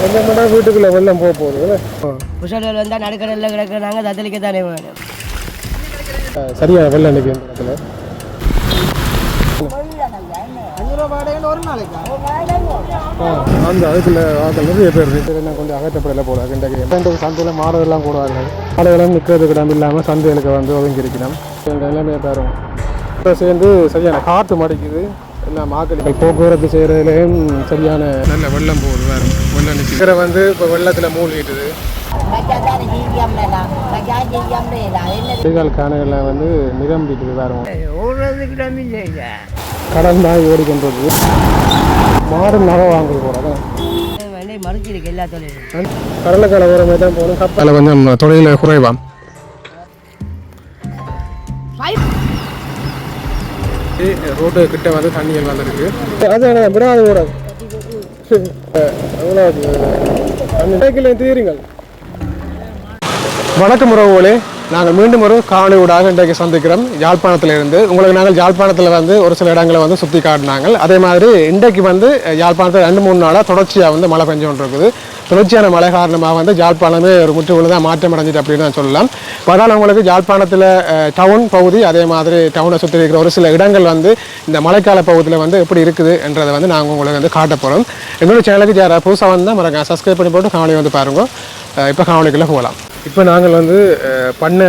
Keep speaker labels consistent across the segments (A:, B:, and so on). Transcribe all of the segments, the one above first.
A: கொஞ்சம் மட்டும் வீட்டுக்குள்ளே வெள்ளம் போக போகுது
B: புஷல்கள் வந்தால் நடுக்கடலில் கிடக்குறாங்க தத்தளிக்க தானே வேணும்.
A: சரியா வெள்ளம் நிற்கும் இந்த இடத்துல? அந்த அதுக்குள்ள ஆக்கள் நிறைய பேர் என்ன கொஞ்சம் அகற்றப்படலை போல ரெண்டு சந்தையில் மாடுகள்லாம் கூடுவாங்க மாடுகளும் நிற்கிறதுக்கு இடம் இல்லாமல் சந்தைகளுக்கு வந்து ஒதுங்கி இருக்கணும் இந்த நிலைமையை தரும் இப்போ சேர்ந்து சரியான காற்று மடிக்குது. எல்லாம் மாக்கள் போக்குவரத்து செய்கிறதுலேயும் சரியான நல்ல வெள்ளம் போகுது வேறு. வெள்ளம் நிற்கிற வந்து இப்போ வெள்ளத்தில் மூழ்கிட்டுது பெய்கால் காணைகளில் வந்து
B: இடம் இல்லை
A: கடல் நாய் ஓடிக்கொண்டிருக்கு. மாடு நகை தான்
B: வேண்டி மறுச்சிருக்கு எல்லா தொழிலும்.
A: மாதிரி தான் போகணும். கப்பலில் கொஞ்சம் தொழில் குறைவாம் ரோடு கிட்ட வந்து தண்ணிகள் வந்திருக்கு. அது விடாது சைக்கிள் தீருங்கள் வணக்கம் உறவுகளே. நாங்கள் மீண்டும் ஒரு காணொலியூடாக இன்றைக்கு சந்திக்கிறோம். யாழ்ப்பாணத்தில் இருந்து. உங்களுக்கு நாங்கள் யாழ்ப்பாணத்தில் வந்து ஒரு சில இடங்களை வந்து சுற்றி காட்டினாங்க அதே மாதிரி இன்றைக்கு வந்து யாழ்ப்பாணத்தில் ரெண்டு மூணு நாளாக தொடர்ச்சியாக வந்து மழை பெஞ்சு கொண்டு இருக்குது தொடர்ச்சியான மழை காரணமாக வந்து ஜாழ்ப்பாணமே ஒரு முற்றுமுழுதாக மாற்றம் அடைஞ்சிட்டு அப்படின்னு தான் சொல்லலாம். படால் உங்களுக்கு ஜாழ்ப்பாணத்தில் டவுன் பகுதி அதே மாதிரி டவுனை சுற்றி இருக்கிற ஒரு சில இடங்கள் வந்து இந்த மழைக்கால பகுதியில் வந்து எப்படி இருக்குது என்றதை வந்து நாங்கள் உங்களுக்கு வந்து காட்ட போகிறோம் எங்களோட சேனலுக்கு யாராவது புதுசாக வந்தால் மறக்க சப்ஸ்கிரைப் பண்ணி போட்டு காவலி வந்து பாருங்க. இப்போ காவலிக்குள்ளே போகலாம் இப்போ நாங்கள் வந்து பண்ண பண்ணை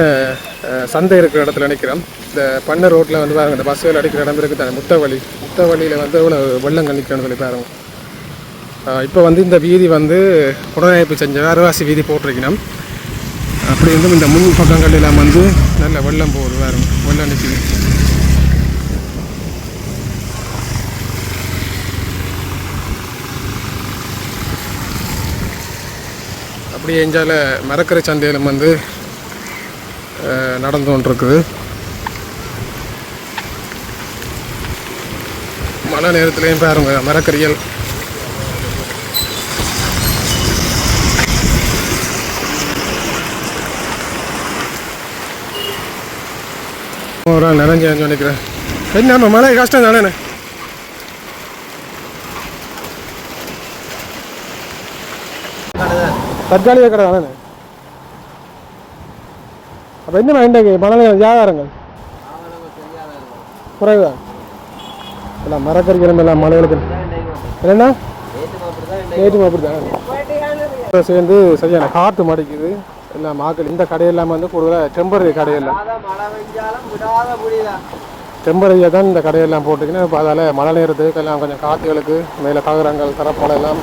A: சந்தை இருக்கிற இடத்துல நினைக்கிறோம் இந்த பண்ணை ரோட்டில் வந்து பாருங்க இந்த பஸ்ஸில் அடிக்கிற இடம் இருக்குது முத்த வழி முத்த வழியில் வந்து எவ்வளோ வெள்ளங்கள் நிற்கிறோன்னு சொல்லி பாருங்கள் இப்போ வந்து இந்த வீதி வந்து புனரமைப்பு செஞ்ச அருவாசி வீதி போட்டிருக்கணும். அப்படி இருந்தும் இந்த முன் பக்கங்கள் எல்லாம் வந்து நல்ல வெள்ளம் போகுது பாருங்க வெள்ளம் நிற்குது அப்படியே எஞ்சால மரக்கரை சந்தையிலும் வந்து நடந்து கொண்டிருக்குது. மழை நேரத்துலையும் பாருங்க மரக்கறிகள் ஒரு நிறைஞ்சு நினைக்கிறேன். என்ன மழை கஷ்டம் தானே தற்காலிக கடை தானே அப்போ என்ன இன்றைக்கு மணல் வியாபாரங்கள். குறைவுதான் எல்லாம் மரக்கறிகளும் எல்லாம் மலைகளுக்கு என்னண்ணா நேற்று அப்படி தான் சேர்ந்து சரியான காற்று மடிக்குது எல்லாம் மாக்கள் இந்த கடையெல்லாம் வந்து கூடுதலாக டெம்பரரி கடையெல்லாம். டெம்பரரியாக தான் இந்த கடையெல்லாம் போட்டுக்கின்னு இப்போ அதால் மழை நேரத்துக்கு எல்லாம் கொஞ்சம் காற்றுகளுக்கு மேலே தகரங்கள் தரப்போல எல்லாம்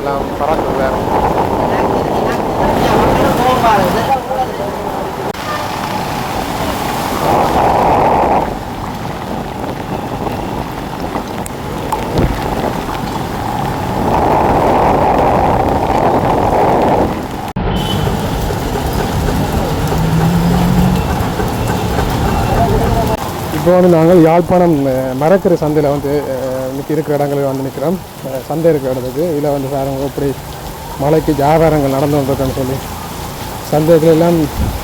A: எல்லாம் பறக்குது வேறு. இப்போ வந்து நாங்கள் யாழ்ப்பாணம் மறக்கிற சந்தையில் வந்து அஹ், இருக்கிற இடங்களில் வந்து நிற்கிறோம். சந்தை இருக்கிற இடத்துக்கு. இதில் வந்து சார் எப்படி மலைக்கு வியாபாரங்கள் நடந்து வந்திருக்குன்னு சொல்லி சந்தைகள் எல்லாம்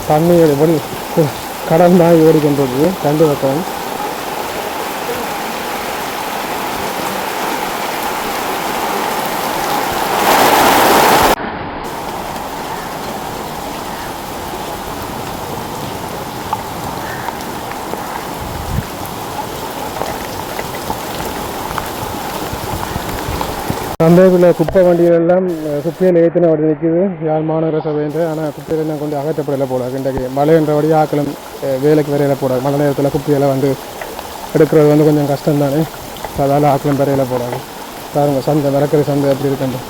A: தண்ணி ஓடி கடல் தான் ஓடிக்கொண்டிருக்கு ரெண்டு பக்கம் சந்தைக்குள்ள குப்பை வண்டிகள் எல்லாம் குப்பையில் ஏற்றின வடி நிற்குது. யாழ் மாநகர சபைன்ற ஆனால் குப்பையில் எல்லாம் கொஞ்சம் அகற்றப்படலை போல. இன்றைக்கு மழைன்ற வழி ஆக்களும் வேலைக்கு வரையில போடாது மழை நேரத்தில் குப்பையெல்லாம் வந்து எடுக்கிறது வந்து கொஞ்சம் கஷ்டம் தானே அதால் ஆக்களும் வரையில போடாது பாருங்க சந்தை மரக்கறி சந்தை எப்படி இருக்குன்னு.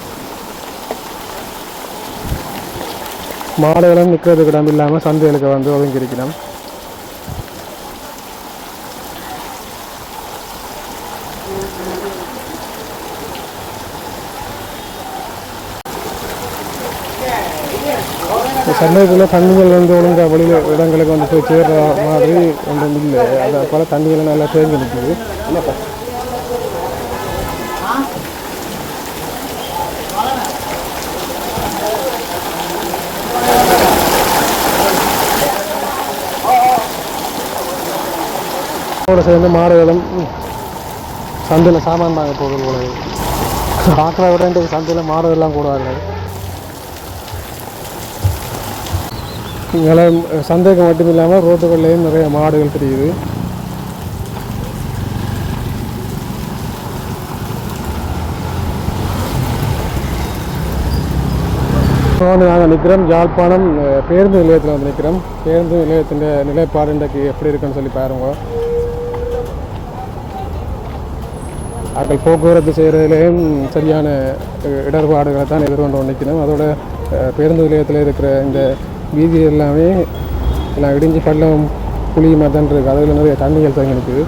A: மாடுகளும் நிற்கிறதுக்கு இடம் இல்லாமல் சந்தைகளுக்கு வந்து ஒதுங்கி இருக்கிறோம் இந்த தண்ணிகள் வந்து ஒழுங்கா வெளியில் இடங்களுக்கு வந்து போய் சேர்ற மாதிரி ஒன்றும் இல்லை. அதை போல தண்ணிகளை நல்லா தேங்கி நிற்குது. என்னப்பா கூட சேர்ந்து மாடுகளும் சந்தையில் சாமான் வாங்க போகிறது போல பார்க்குற விட சந்தையில் மாடுதெல்லாம் கூடாது இங்கே சந்தேகம் மட்டும் இல்லாமல் ரோட்டுகள்லேயும் நிறைய மாடுகள் தெரியுது. இப்போ வந்து நாங்கள் நிற்கிறோம். யாழ்ப்பாணம் பேருந்து நிலையத்தில் வந்து நிற்கிறோம். பேருந்து நிலையத்தின் நிலைப்பாடு இன்றைக்கு எப்படி இருக்குன்னு சொல்லி பாருங்க. ஆக்கள் போக்குவரத்து செய்கிறதுலேயும் சரியான இடர்பாடுகளை தான் எதிர்கொண்டு நிற்கணும் அதோட பேருந்து நிலையத்தில் இருக்கிற இந்த வீதி எல்லாமே எல்லாம் இடிஞ்சு பள்ளம் புளி மாதிரி இருக்குது அதில் நிறைய தண்ணிகள் தங்கி நிற்குது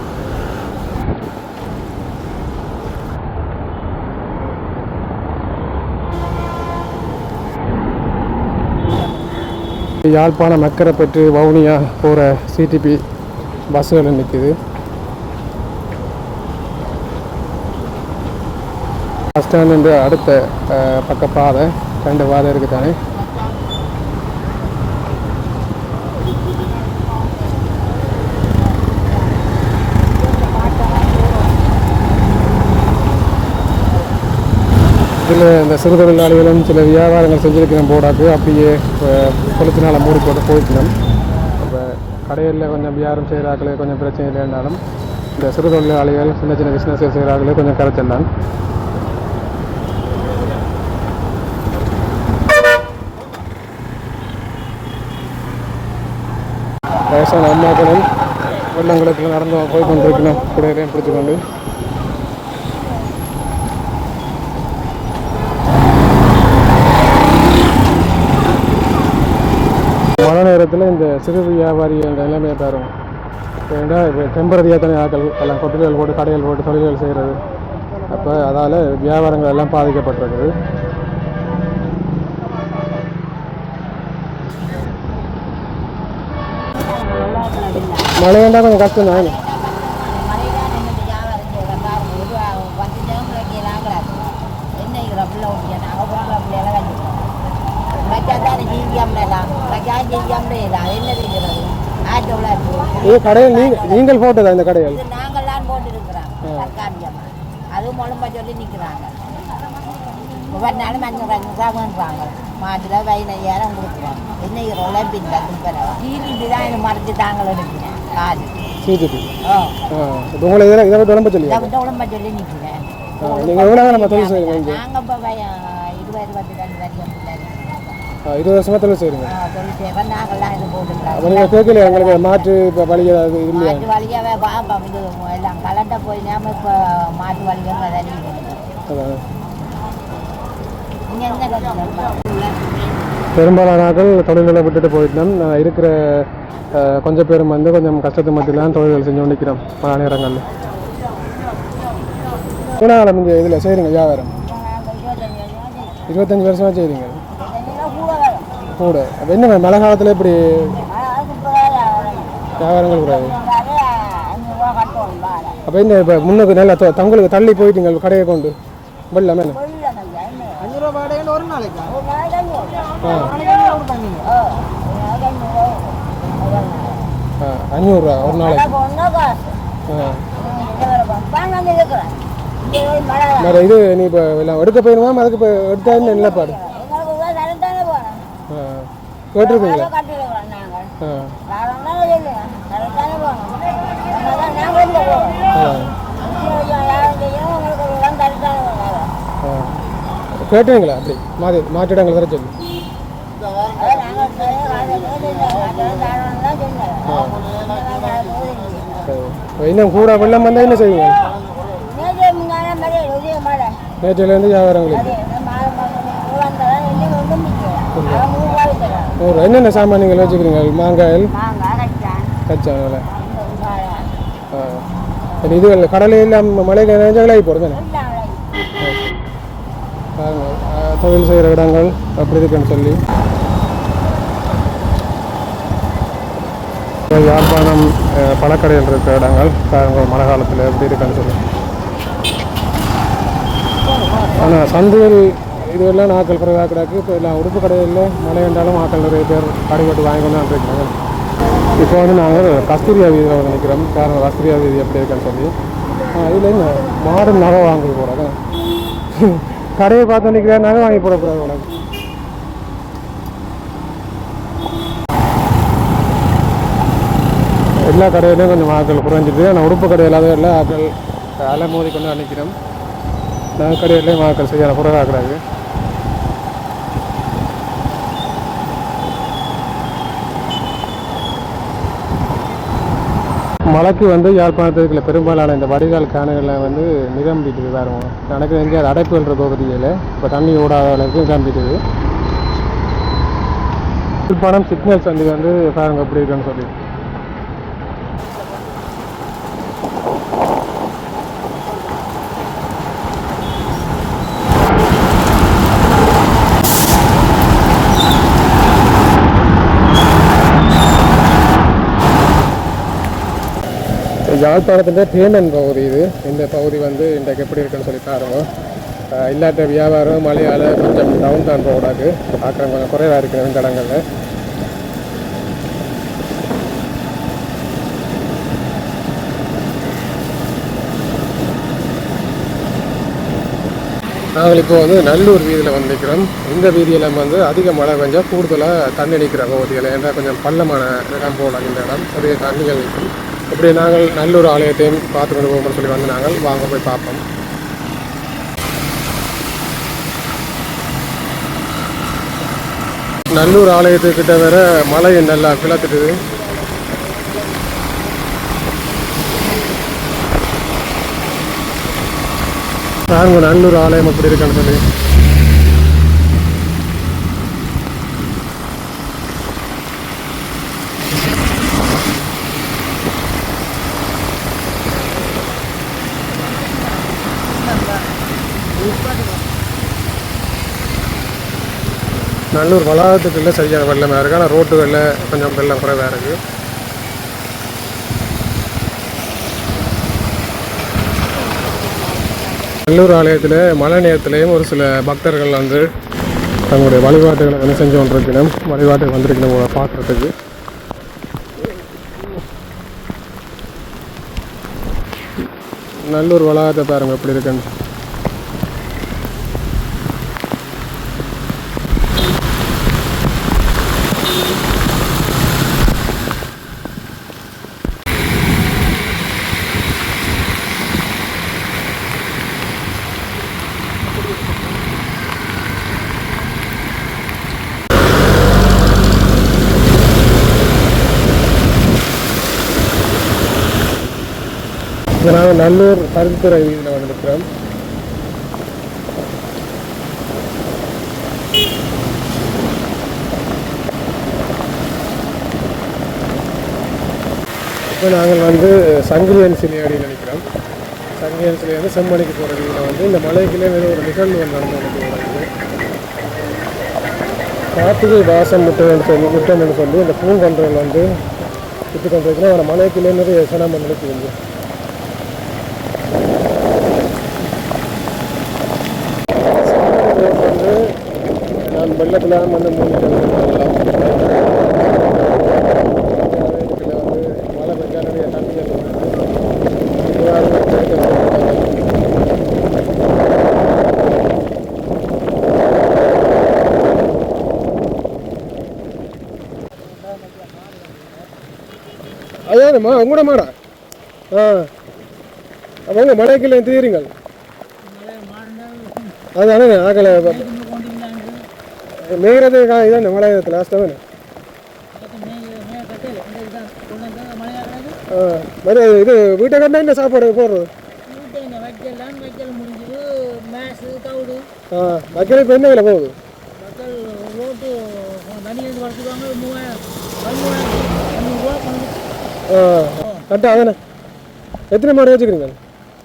A: யாழ்ப்பாணம் மக்கரைப்பற்று வவுனியா போகிற சிடிபி பஸ்ஸுகள் நிற்குது பஸ் ஸ்டாண்டு அடுத்த பக்க பாதை ரெண்டு பாதை இருக்குது தானே சில இந்த சிறு தொழிலாளிகளும் சில வியாபாரங்கள் செஞ்சுருக்கிறோம் போடாக்கு அப்படியே கொளுத்தினால மூடி போட்டு போய்க்கணும் இப்போ கடையில் கொஞ்சம் வியாபாரம் செய்கிறாங்களே கொஞ்சம் பிரச்சனை இல்லைன்னாலும் இந்த சிறு தொழிலாளிகள் சின்ன சின்ன பிஸ்னஸ் செய்கிறாக்களே கொஞ்சம் கரைச்சிடலாம் வயசான அம்மாக்களும் வெள்ளங்களுக்கு நடந்து போய் கொண்டிருக்கணும். குடையிலையும் பிடிச்சிக்கொண்டு கொண்டு இந்த சிறு வியாபாரி என்ற நிலைமையை தரும் ஏன்னா இப்போ டெம்பரரியாக தானே ஆக்கள் எல்லாம் கொட்டில்கள் போட்டு கடைகள் போட்டு தொழில்கள் செய்கிறது. அப்போ அதால் வியாபாரங்கள் எல்லாம் பாதிக்கப்பட்டிருக்குது. மழை வேண்டாம் கொஞ்சம் கஷ்டம் தான்
C: மழைதான் என்னது வியாபாரம் செய்கிறோம் பாருங்க ஒரு பத்து ஜனங்களுக்கு நாங்களாச்சு என்ன இருக்கிற பிள்ளை ஒட்டியா நாங்கள் பொம்பளை பிள்ளைகளை கண்டிப்போம் வச்சா தானே ஜீவியம்லாம் வச்சா ஜீவியம்லாம் அது என்ன இருக்கிறது ஆட்டு விளையாட்டு
A: இது கடையில் நீங்கள் நீங்கள் போட்டதா இந்த கடைகள்
C: இது நாங்கள்லாம் போட்டு இருக்கிறோம் தற்காலிகமாக அதுவும் முழம்ப சொல்லி நிற்கிறாங்க ஒவ்வொரு நாளும் அஞ்சு அஞ்சு சாப்பிட்றாங்க மாட்டில் பதினையாயிரம் கொடுக்குறோம். என்ன உழைப்பின் தீர்ந்து தான் இது மறைச்சு தாங்கள் எடுக்கிறேன். காது
A: சிடிபி
C: ஓ
A: ஆ. இப்போ உங்களை இதில் இதை விட்டு உடம்பு சொல்லியா?
C: இதை விட்டு உடம்ப சொல்லி நிற்கிறேன்
A: நீங்கள் எவ்வளோ நம்ம தொழில் செய்கிறீங்க இங்கே.
C: நாங்க இப்போ இருபது இருபத்தி ரெண்டு
A: இருபது வருஷமாக தொழில் செய்கிறீங்க அப்போ நீங்கள் கேட்கலையா உங்களுக்கு மாற்று இப்போ வழி ஏதாவது இல்லையா?
C: இது எல்லாம் கலண்ட போய் நாம இப்போ மாட்டு வழியாக தண்ணி
A: அதான்.
C: இங்கே என்ன கற்றுக்கலாம்
A: பெரும்பாலான ஆட்கள் தொழில்களை விட்டுட்டு போயிட்டோம் நான் இருக்கிற கொஞ்சம் பேரும் வந்து கொஞ்சம் கஷ்டத்து மத்தியில் தான் தொழில்கள் செஞ்சு கொண்டிருக்கிறோம் பல நேரங்களில். காலம் இங்கே இதில் செய்கிறீங்க வியாபாரம். இருபத்தஞ்சி வருஷமாக செய்கிறீங்க கூட அப்போ என்ன மழை காலத்தில் இப்படி வியாபாரங்கள் கூடாது? அப்போ என்ன இப்போ முன்னுக்கு நல்லா த- தங்களுக்கு தள்ளி போயிட்டீங்க கடையை கொண்டு வெள்ளம் என்ன? ஆ. ஆ. அஞ்சூறுரூவா ஒரு நாளைக்கு. ஆ. வேறு இது நீ இப்போ எல்லாம் எடுக்க போயிருமா? அதுக்கு இப்போ எடுத்தா என்ன நிலப்பாடு கேட்டிருப்பீங்களா கேட்டுவீங்களா அப்படி. மாற்றி மாற்றிடங்கள் தர சொல்லி. இன்னும் கூட வெள்ளம் வந்தால் என்ன செய்வீங்க? நேற்றுலேருந்து வியாபாரங்களுக்கு நூறு என்னென்ன சாமான் நீங்கள் வச்சுக்கிறீங்க? மாங்காயில் கச்சானால ஆ. சரி இது கடலையில் மழை நினைஞ்சாலே போகிறது பாருங்க ஆ, தொழில் செய்கிற இடங்கள் அப்படி இருக்குன்னு சொல்லி. யாழ்ப்பாணம் பழக்கடையில் இருக்கிற இடங்கள் பாருங்க மழை காலத்தில் எப்படி இருக்குன்னு சொல்லி. ஆனால் சந்தையில் இதுவெல்லாம் ஆக்கள் குறைவாக கிடக்கு. இப்போ எல்லாம் உடுப்பு கடையில் மழை என்றாலும் ஆக்கள் நிறைய பேர் கடைப்பட்டு வாங்கி கொண்டு வந்துருக்கிறாங்க இப்போ வந்து நாங்கள் கஸ்தூரியா வீதியில் வந்து நிற்கிறோம் காரணம் கஸ்தூரியா வீதி எப்படி இருக்குன்னு சொல்லி. இதில் என்ன மாடு நகை வாங்க போகிறாங்க கடையை பார்த்து நிற்கிறேன்னாங்க வாங்கி போடக்கூடாது உனக்கு எல்லா கடையிலையும் கொஞ்சம் ஆக்கள் குறைஞ்சிட்டு ஆனால் உடுப்பு கடையில் எல்லா ஆட்கள் அலை மோதி கொண்டு நிற்கிறோம் நான் கடையிலையும் ஆட்கள் குறைவாக கிடையாது மழைக்கு வந்து யாழ்ப்பாணத்தில் பெரும்பாலான இந்த வடிகால் காணுகளில் வந்து நிரம்பிட்டுது வேறும் எனக்கு எங்கேயாவது அடைப்பு இருக்கோ பகுதியில் இப்போ தண்ணி ஓடாத அளவுக்கு நிரம்பிட்டுது யாழ்ப்பாணம் சிக்னல் சந்தி வந்து பாருங்க எப்படி இருக்குன்னு சொல்லி. யாழ்ப்பாணத்தில் பேமெண்ட் பகுதி இது. இந்த பகுதி வந்து இன்றைக்கு எப்படி இருக்குன்னு சொல்லி பாருங்கள் இல்லாட்ட வியாபாரம் மழையால் கொஞ்சம் டவுன் தான் போகக்கூடாது ஆக்கிரம் கொஞ்சம் குறைவாக இருக்கிற இந்த இடங்களில். நாங்கள் இப்போ வந்து நல்லூர் வீதியில் வந்து நிற்கிறோம் இந்த வீதியில் வந்து அதிக மழை பெஞ்சால் கூடுதலாக தண்ணி நிற்கிற பகுதியில் ஏன்னா கொஞ்சம் பள்ளமான இடம் போல இந்த இடம். நிறைய தண்ணிகள் நிற்கும். இப்படி நாங்கள் நல்லூர் ஆலயத்தையும் பார்த்து கொண்டு போகணும்னு சொல்லி வந்து நாங்கள் வாங்க போய் பார்ப்போம். நல்லூர் ஆலயத்துக்கிட்ட வேற மழை நல்லா கிளத்துட்டுது. நாங்கள் நல்லூர் ஆலயம் அப்படி இருக்கான்னு சொல்லி நல்லூர் வளாகத்துக்குள்ள சரியான வெள்ளமாக இருக்கு ஆனால் ரோட்டுகளில் கொஞ்சம் வெள்ளம் குறைவாக இருக்குது நல்லூர் ஆலயத்தில் மழை நேரத்துலேயும் ஒரு சில பக்தர்கள் வந்து தங்களுடைய வழிபாட்டுகளை வந்து செஞ்சு கொண்டிருக்கணும். வழிபாட்டுக்கு வந்திருக்கணும் உங்களை பார்க்குறதுக்கு. நல்லூர் வளாகத்தை பாருங்கள் எப்படி இருக்குன்னு. இப்போ நாங்கள் நல்லூர் பருத்தித்துறை வீதியில் வந்திருக்கிறோம் இப்போ நாங்கள் வந்து சங்கிலியன் சிலை அடியில் நிற்கிறோம். சங்கிலியன் சிலை வந்து செம்மணிக்கு போகிற வீதியில் வந்து இந்த மலைக்குள்ளே வேறு ஒரு நிகழ்வு ஒன்று நடந்து கார்த்திகை வாசம் முட்டம் சொல்லி முட்டம்னு சொல்லி இந்த பூங்கன்றுகள் வந்து விட்டு கொண்டிருக்கிறோம் அவரை மலைக்குள்ளே நிறைய சனம் நடக்குது வந்து வெள்ளத்தில் வந்து மூணு மழை பெஞ்சா நிறைய தண்ணிகள் அதானம்மா உங்களோட மாடா ஆ அவங்க மலைக்குள்ள தீருங்கள் அதானே ஆகலை மேகிறது இதான் மலையத்தில் லாஸ்ட்டாக தானே மறு இது வீட்டை கண்டா என்ன சாப்பாடு போடுறது? ஆ மக்கள் இப்போ என்ன விலை போகுது? ஆ கரெக்டா அதானே? எத்தனை மாடு வச்சுக்கிறீங்க?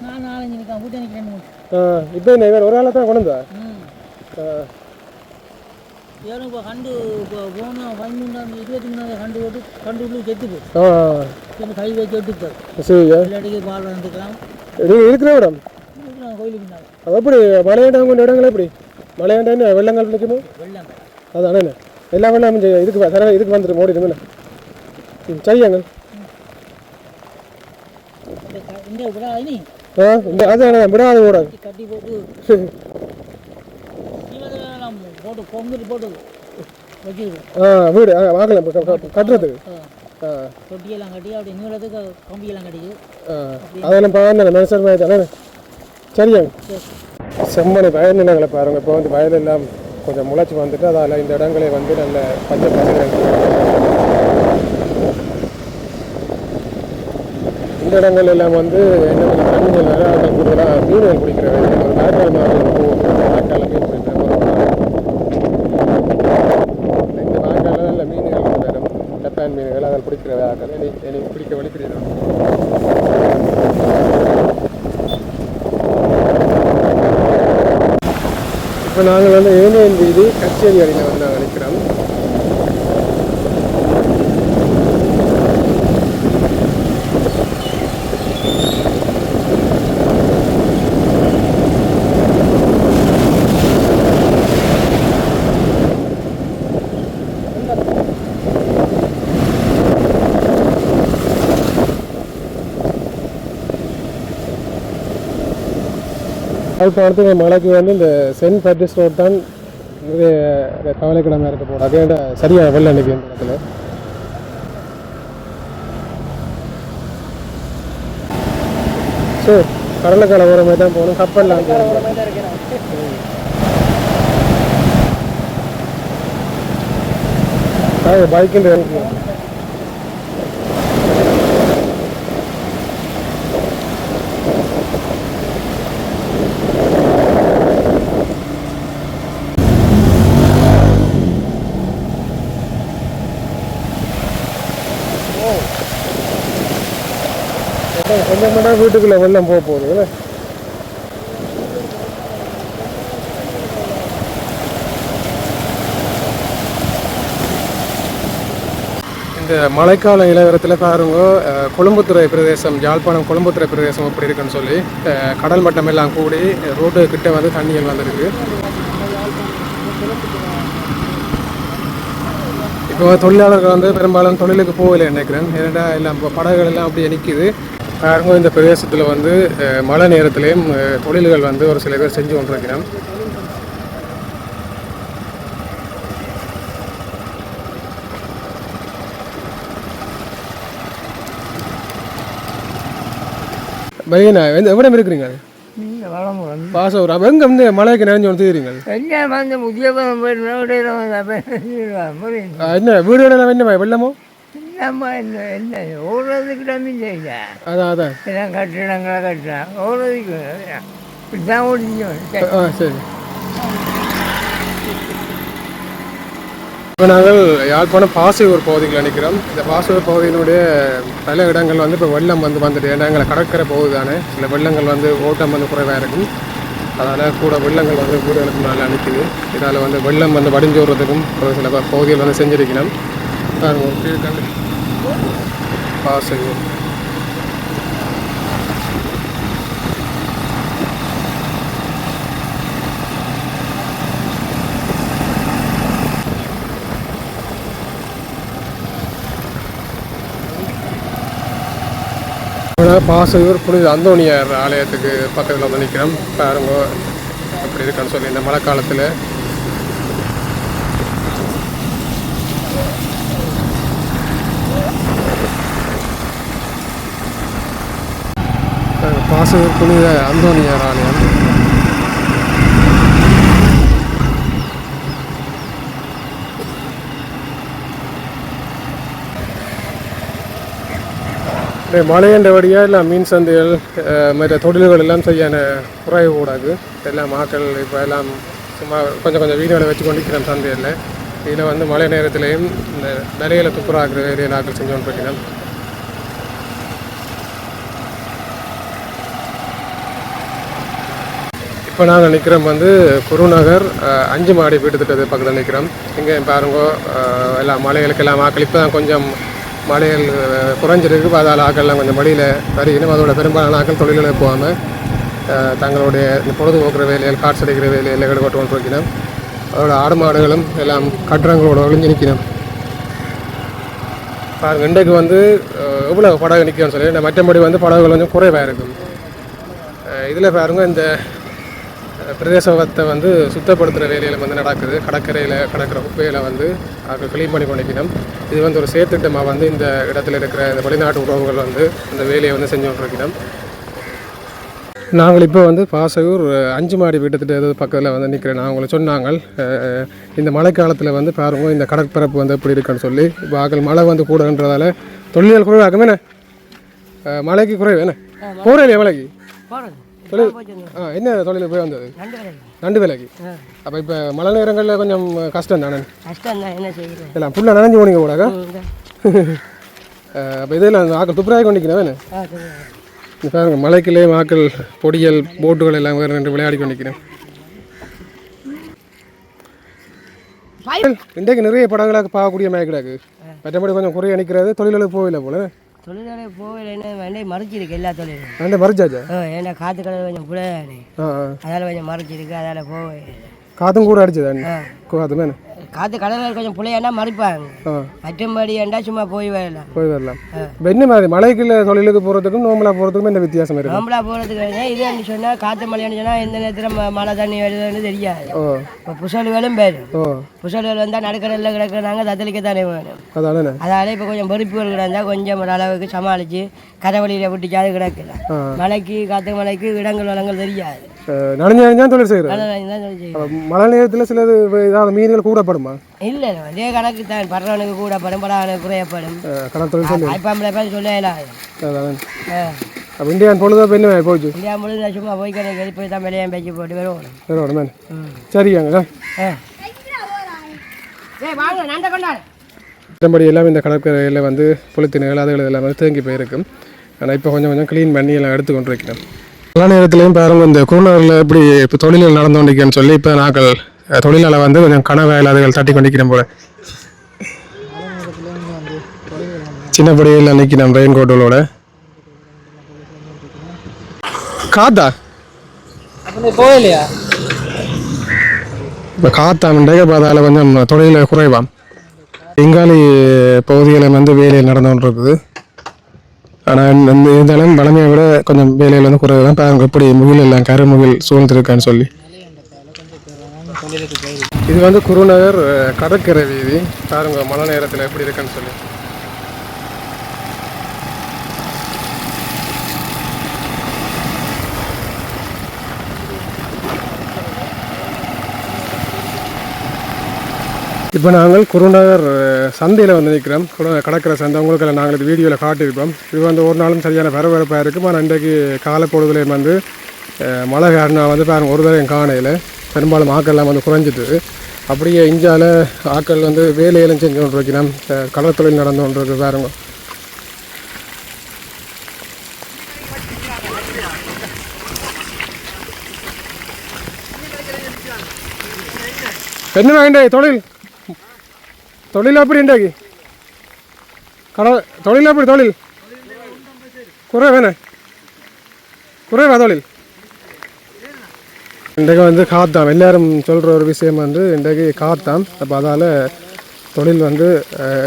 B: நான் நாலஞ்சு நிற்கிறேன்
A: ஆ இப்போ என்ன வேறு ஒரு ஆளை தான் கொண்டு வந்தா? ஆ.
B: ஏன்னா இப்போ கண்டு இப்போ போன பதிமூணாம் இருபத்தி மூணாவது கண்டு போட்டு கண்டு உள்ள செத்து போய்
A: ஆ.
B: இப்போ கை வச்சு எடுத்துப்பார்
A: சரியா
B: இல்லாட்டிக்கு பால் வந்துக்கலாம்
A: நீங்கள் இருக்கிற இடம்?
B: கோயிலுக்கு மேலே
A: அது எப்படி மலையாண்டம் கொண்ட இடங்கள் எப்படி? மலையாண்டம் வெள்ளங்கள் நிற்குமோ?
B: வெள்ளம்
A: அதானே எல்லா வெள்ளம் இதுக்கு தர இதுக்கு வந்துட்டு ஓடிடுமே சரியாங்க
B: இந்த
A: அதான் விடாது
B: கட்டி போட்டு. போட்டு பொங்கல் போட்டு வச்சுருக்கோம்
A: ஆ வீடு ஆ வாங்கலாம் கட்டுறதுக்கு. ஆ
B: தொட்டியெல்லாம் கட்டி அப்படி நீளத்துக்கு கம்பியெல்லாம் கட்டிக்கு
A: அதெல்லாம் பாருங்க மனுஷன் மாதிரி தானே? சரியா செம்மணி வயல் நிலங்களை பாருங்க இப்போ வந்து வயல் எல்லாம் கொஞ்சம் முளைச்சி வந்துட்டு அதால் இந்த இடங்களே வந்து நல்ல பச்சை பசங்க இந்த இடங்கள் எல்லாம் வந்து என்ன தண்ணிகள் கூடுதலாக மீன்கள் பிடிக்கிற வேலை ஒரு வாய்க்கால் மாதிரி போகும் வாய்க்கால மீன் பிடிக்கிற ஒரு இந்த வாய்க்கால நல்ல மீன்கள் வரும் டப்பான் மீன்கள் வேலை இனி இனி பிடிக்க வலிக்கிறோம் இப்போ நாங்கள் வந்து ஏனையன் வீதி கச்சேரி அடியில் வந்து நாங்கள் நிற்கிறோம் யாழ்ப்பாணத்துக்கு மலைக்கு வந்து இந்த சென்ட் பேட்ரிஸ் ரோட் தான் நிறைய கவலைக்கிடமாக இருக்க போகுது. அதே சரியான வெள்ள அன்னைக்கு இந்த இடத்துல? ஸோ கடலுக்கால ஓர மாதிரி தான் போகணும் கப்பலில் அங்கே பைக்கில் கொஞ்சம் மட்டும் வீட்டுக்குள்ளே வெள்ளம் போக போகுது இல்லை? இந்த மழைக்கால நிலவரத்தில் பாருங்க கொழும்புத்துறை பிரதேசம் யாழ்ப்பாணம் கொழும்புத்துறை பிரதேசம் எப்படி இருக்குன்னு சொல்லி கடல் மட்டம் எல்லாம் கூடி ரோடு கிட்ட வந்து தண்ணிகள் வந்திருக்கு. இப்போ தொழிலாளர்கள் வந்து பெரும்பாலும் தொழிலுக்கு போகலை நினைக்கிறேன். ஏன்னா எல்லாம் இப்போ படகுகள் எல்லாம் அப்படியே நிற்கிது பாருங்க இந்த பிரதேசத்தில் வந்து மழை நேரத்திலையும் தொழில்கள் வந்து ஒரு சில பேர் செஞ்சு கொண்டிருக்கிறேன் பையனா எவ்வளோ இருக்கிறீங்க? பாசம் அப்போ எங்கே வந்து மழைக்கு நிறைஞ்சு வந்து தெரியுங்க
B: எல்லாம் வந்து முதியவன் போயிட்டு
A: என்ன வீடுகளெல்லாம் என்ன வெள்ளமோ?
B: நம்ம என்ன என்ன ஓடுறதுக்கு டம்மி செய்யல
A: அதான் அதான்.
B: எல்லாம் கட்டிடங்களை கட்டுறான் ஓடுறதுக்கு இப்படிதான் ஓடிச்சு.
A: ஆ சரி. இப்போ நாங்கள் யாழ்ப்பாணம் பாசையூர் பகுதியில் நிற்கிறோம் இந்த பாசையூர் பகுதியினுடைய பல இடங்கள் வந்து இப்போ வெள்ளம் வந்து வந்துட்டு ஏன்னா எங்களை கடற்கரை பகுதி தானே சில வெள்ளங்கள் வந்து ஓட்டம் வந்து குறைவாக இருக்கும். அதனால் கூட வெள்ளங்கள் வந்து வீடுகளுக்கு மேலே அனுப்பிது இதால் வந்து வெள்ளம் வந்து வடிஞ்சு விடுறதுக்கும் ஒரு சில ப- பகுதிகள் வந்து செஞ்சிருக்கணும். பாருங்க, பாசையூர் புனித அந்தோணியார் ஆலயத்துக்கு பக்கத்தில் வந்து நிற்கிறோம் பாருங்க அப்படி இருக்கான்னு சொல்லி இந்த மழை காலத்தில் ஆசிரியர் புனித அந்தோனியார் ஆலயம் இந்த மழையண்டபடியாக எல்லாம் மீன் சந்தைகள் மற்ற தொழில்கள் எல்லாம் சரியான குறைவு கூடாது எல்லாம் மக்கள் இப்போ எல்லாம் சும்மா கொஞ்சம் கொஞ்சம் வீடுகளை வச்சு கொண்டிருக்கிறோம் சந்தையில் இதில் வந்து மழை நேரத்திலையும் இந்த நிலையில துப்புராக்கிற வேலையை நாட்கள் செஞ்சு கொண்டிருக்கிறோம் இப்போ நாங்கள் நிற்கிறோம் வந்து குருநகர் அஞ்சு மாடி வீட்டு திட்டத்து பக்கத்தில் நிற்கிறோம் இங்கே பாருங்க எல்லாம் மலைகளுக்கு எல்லாம் ஆக்கள் இப்போ தான் கொஞ்சம் மலைகள் குறைஞ்சிருக்கு. அதால் ஆக்கள்லாம் கொஞ்சம் மடியில் வருகணும் அதோட பெரும்பாலான ஆக்கள் தொழில்களை போகாமல் தங்களுடைய இந்த பொழுதுபோக்குற வேலைகள் காட்சி அடிக்கிற வேலையில் ஈடுபட்டு கொண்டிருக்கிறோம் அதோட ஆடு மாடுகளும் எல்லாம் கட்டுறங்களோட ஒளிஞ்சு நிற்கணும் பாருங்க இன்றைக்கு வந்து எவ்வளோ படகு நிற்கணும்னு சொல்லி இந்த மற்றபடி வந்து படகுகள் கொஞ்சம் குறைவாக இருக்கும். இதில் பாருங்க இந்த பிரதேசத்தை வந்து சுத்தப்படுத்துகிற வேலையில் வந்து நடக்குது. கடற்கரையில் கடற்கரை குப்பையில் வந்து க்ளீன் பண்ணி கொண்டிக்கணும் இது வந்து ஒரு செயற்திட்டமாக வந்து இந்த இடத்துல இருக்கிற இந்த வெளிநாட்டு உறவுகள் வந்து இந்த வேலையை வந்து செஞ்சு கொண்டிருக்கணும் நாங்கள் இப்போ வந்து பாசகூர் அஹ், அஞ்சு மாடி வீட்டுத்திட்ட பக்கத்தில் வந்து நிற்கிறேன் நான் உங்களை சொன்னாங்க. இந்த மழைக்காலத்தில் வந்து பாருங்க இந்த கடற்பரப்பு வந்து எப்படி இருக்குன்னு சொல்லி. இப்போ ஆக்கள் மழை வந்து கூடன்றதால தொழில்கள் குறைவாக்குமே மழைக்கு குறைவு என்ன? போகிறேன் மழைக்கு தொழில் ஆ என்ன தொழில் போய் வந்தது? நண்டு விலைக்கு. அப்போ இப்போ மழை நேரங்களில் கொஞ்சம் கஷ்டம் தானே?
B: கஷ்டம் தான் என்ன செய்யறது?
A: எல்லாம் ஃபுல்லாக நனைஞ்சு போனீங்க கூடாக்கா அப்போ இதில் ஆக்கள் துப்புராய் கொண்டிக்கிறேன் இப்போ பாருங்க மலைக்கிலே ஆக்கள் பொடியல் போட்டுகள் எல்லாம் வேறு ரெண்டு விளையாடி கொண்டிருக்கிறேன். இன்றைக்கு நிறைய படங்களாக பார்க்கக்கூடிய மாதிரி கிடக்கு மற்றபடி கொஞ்சம் குறைய நிற்கிறது தொழிலுக்கு போகல போல.
B: தொழிலாளி போகல என்ன வேண்டே மறைச்சிருக்கு எல்லா தொழிலும்.
A: அந்த மறிச்சாச்சா
B: ஏன்னா காற்று கடல் கொஞ்சம் புழையானே அதால் கொஞ்சம் மறைச்சிருக்கு அதால் போக
A: காத்தும் கூட அடிச்சதா காத்து மேலே
B: காற்று கடல் கொஞ்சம் புழையாண்டா மறைப்பாங்க.
A: ஆ.
B: மற்றும்படி ஏண்டா சும்மா போய் வரலாம்.
A: போய் வரலாம். இப்போ என்ன மாதிரி மலைக்குள்ள தொழிலுக்கு போகிறதுக்கும் நோம்பலாக போகிறதுக்கும் என்ன வித்தியாசம் இருக்கு?
B: நாம்பளா போகிறதுக்கு இது சொன்னால் காற்று மழையான்னு சொன்னால் எந்த நேரத்தில் மழை தண்ணி வருதுன்னு தெரியாது. இப்போ புசல்களும் போயிடும்
A: ஓ.
B: புசல்கள் வந்தால் நடுக்கடலில் கிடக்குறாங்க தத்தளிக்க தானே வேணும்.
A: அதானே?
B: அதால இப்போ கொஞ்சம் வெறுப்புகள் கிடந்தால் கொஞ்சம் ஒரு அளவுக்கு சமாளித்து கரை வழியில் விட்டுச்சாது கிடக்கல
A: ஆ.
B: மழைக்கு காற்று மழைக்கு இடங்கள் வளங்கள் தெரியாது.
A: நனைஞ்சு நனைஞ்சா தொழில் செய்கிறேன். மழை நேரத்தில் இப்ப ஏதாவது மீன்கள் கூடப்படுமா
B: இல்லை அதே கணக்கு தான் படுறவனுக்கு கூட படும் படாவனுக்கு குறையப்படும்
A: கடல் தொழில் சொல்லி
B: வாய்ப்பாம்பளை பேர் சொல்ல இயலாது
A: அதான்
B: ஆ.
A: அப்போ இந்தியான் பொழுதோ என்ன போச்சு
B: இந்தியா நான் சும்மா போய் கிடையாது போய் தான் வெளியே பேச்சு போட்டு வருவோம்
A: மேன் சரியாங்க மற்றபடி எல்லாம் இந்த கடற்கரையில் வந்து புளித்தினுகள் அதுகள் எல்லாம் வந்து தேங்கி போயிருக்கும் ஆனால் இப்போ கொஞ்சம் கொஞ்சம் க்ளீன் பண்ணி எல்லாம் எடுத்து கொண்டு வைக்கிறோம் எல்லா நேரத்துலையும் பாருங்க இந்த குருநகரில் எப்படி இப்போ தொழில்கள் நடந்து கொண்டிருக்கேன்னு சொல்லி இப்போ நாங்கள் தொழிலாளர் வந்து கொஞ்சம் கனவேல் அதுகள் தட்டி கொண்டிருக்கிறோம் போல. சின்னப்படியில் நிற்கிறோம் ரெயின் கோட்டுகளோட காத்தா?
B: போகலையா?
A: இப்போ காத்தாமண்டே இப்போ அதால் கொஞ்சம் தொழில் குறைவாம். பெங்காலி பகுதிகளில் வந்து வேலையில் நடந்து கொண்டு இருக்குது ஆனால் இந்த இருந்தாலும் வளமையை விட கொஞ்சம் வேலையில் வந்து குறைவு தான் பாருங்க எப்படி முகில் எல்லாம் கருமுகில் சூழ்ந்திருக்கான்னு சொல்லி. இது வந்து குருநகர் கடற்கரை வீதி. பாருங்க மழை நேரத்தில் எப்படி இருக்குன்னு சொல்லி. இப்போ நாங்கள் குருநகர் சந்தையில் வந்து நிற்கிறோம். கடற்கரை சந்தை உங்களுக்கு நாங்கள் இது வீடியோவில் காட்டியிருப்போம். இது வந்து ஒரு நாளும் சரியான பரபரப்பாக இருக்கும். ஆனால் இன்றைக்கு காலைப்பொழுதுலேயும் வந்து மழை காரணம் வந்து பாருங்கள் ஒரு தடவை காணையில். பெரும்பாலும் ஆக்கள்லாம் வந்து குறைஞ்சிட்டு. அப்படியே இஞ்சால் ஆக்கள் வந்து வேலையெல்லாம் செஞ்சு கொண்டு இருக்கிறோம் கடற்தொழில் நடந்து கொண்டு இருக்கு பாருங்க. என்ன வேண்டே தொழில்? தொழில் எப்படி இன்றைக்கு கடை தொழில். எப்படி தொழில் குறைவேண்ணே குறைவா தொழில்? இன்றைக்கு வந்து காத்தாம். எல்லாரும் சொல்கிற ஒரு விஷயம் வந்து இன்றைக்கு காத்தாம். அப்போ அதால் தொழில் வந்து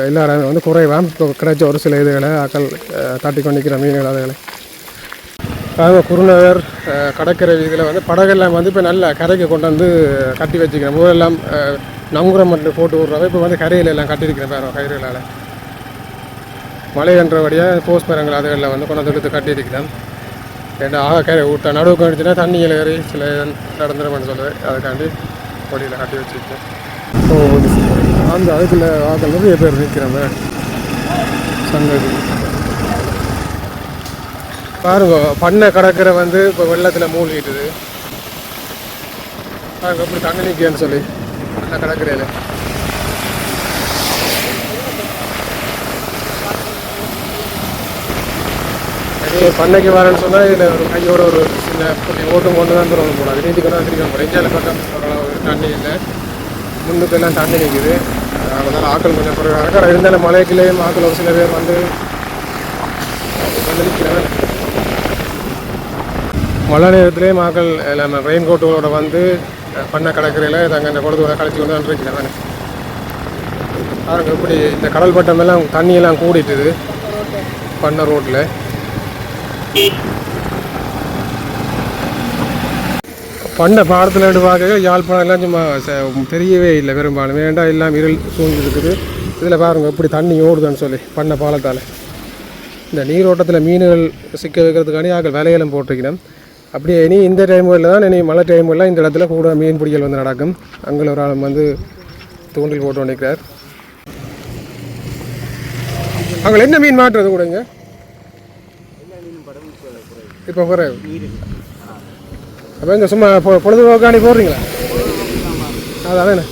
A: எல்லாரும் வந்து குறைவாம் இப்போ கிடைச்ச ஒரு சில இதுகளை ஆக்கள் அஹ், தட்டி கொண்டிருக்கிற மீன்கள் அதுகளை. அதாவது குருநகர் கடற்கரை வீதியில் வந்து படகெல்லாம் வந்து இப்போ நல்ல கரைக்கு கொண்டு வந்து கட்டி வச்சுக்கிறேன் ஊரெல்லாம் அஹ், நங்குரம் மட்டும் போட்டு விட்றாங்க. இப்போ வந்து கரையில் எல்லாம் கட்டியிருக்கிறேன் பாருங்க கயிறுகளால். மழை என்றபடியாக போஸ்ட் மரங்கள் அதுகளில் வந்து கொண்டாந்து எடுத்து கட்டியிருக்கிறேன். ஏன்னா ஆக கரை விட்ட நடுவு கழிச்சுன்னா தண்ணியில் ஏறி சில நடந்துருமென்னு சொல்லுது அதுக்காண்டி கொடியில் கட்டி வச்சுருக்கேன். ஓ அந்த அதுக்குள்ள ஆக்கள் நிறைய பேர் நிற்கிறாங்க சங்கதி பாருங்க பண்ணை கடற்கரை வந்து இப்போ வெள்ளத்தில் மூழ்கிட்டுது. பாருங்க எப்படி தண்ணி நிற்கன்னு சொல்லி. பண்ணை கடற்கரையில் பண்ணைக்கு வரேன்னு சொன்னால் இதில் ஒரு கையோட ஒரு சின்ன கொஞ்சம் ஓட்டும் கொண்டு தான் தருவாங்க போல. அது நீதிக்கு தான் திரும்ப போகிறேன் இந்தியாவில் பக்கம் தண்ணி இல்லை. முன்னுக்கெல்லாம் தண்ணி நிற்குது அதனால் ஆக்கள் கொஞ்சம் குறைவாக இருக்கு. இருந்தாலும் மலைக்குள்ளேயும் ஆக்கள் ஒரு சில பேர் வந்து மழை நேரத்துலேயும் மக்கள் எல்லாமே ரெயின் கோட்டுகளோட வந்து பண்ணை கடற்கரையில் நாங்கள் இந்த குளத்தோட கழிச்சு கொண்டு வந்துருக்கிறாங்க பாருங்க இப்படி இந்த கடல் பட்டமெல்லாம் தண்ணியெல்லாம் கூடிட்டுது. பண்ணை ரோட்டில் பண்ண பாடத்தில் இருந்து பார்க்க யாழ்ப்பாணம் எல்லாம் சும்மா ச- தெரியவே இல்லை பெரும்பாலும். வேண்டாம் எல்லாம் இருள் சூழ்ந்து இருக்குது? இதில் பாருங்க எப்படி தண்ணி ஓடுதுன்னு சொல்லி பண்ண பாலத்தால். இந்த நீரோட்டத்தில் மீன்கள் சிக்க வைக்கிறதுக்காண்டி ஆக்கள் விலையெல்லாம் போட்டிருக்கிறேன் அப்படியே இனி இந்த டைமில் தான் இனி மழை டைமில் இந்த இடத்துல கூட மீன் பிடிக்கல் வந்து நடக்கும். அங்கே ஒரு ஆள் வந்து தூண்டில் போட்டு கொண்டிருக்கிறார் அங்கே என்ன மீன் மாட்டுறது கூடங்க இப்போ குறைவு அப்போ இங்கே சும்மா பொ- பொழுதுபோக்காண்டி போடுறீங்களா? அதானே?